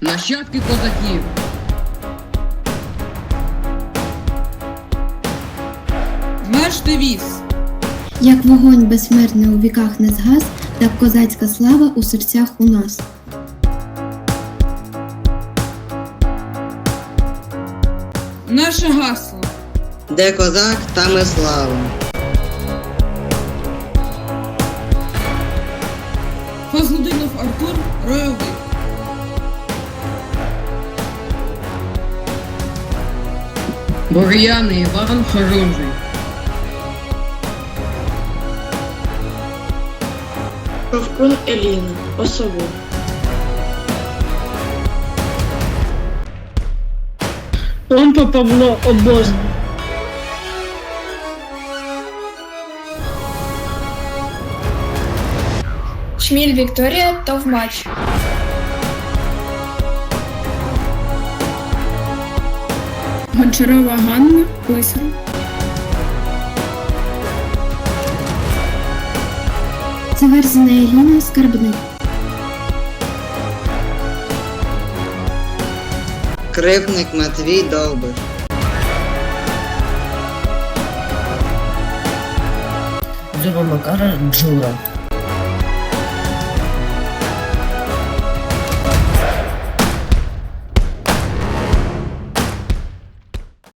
Нащадки козаків. Наш девіз. Як вогонь безсмертний у віках не згас, так козацька слава у серцях у нас. Наше гасло. Де козак, там і слава. Фазлудинов Артур Ройовий. Бур'яний Іван Хорунжий. Ковкун Еліна, Осову. Лампа Павло Обозний. Шміль Вікторія Товмач. Гончарова Ганна Писар. Заверзена Еліна Скарбник. Кривник Матвій Довбиш. Дзюба Макара Джура.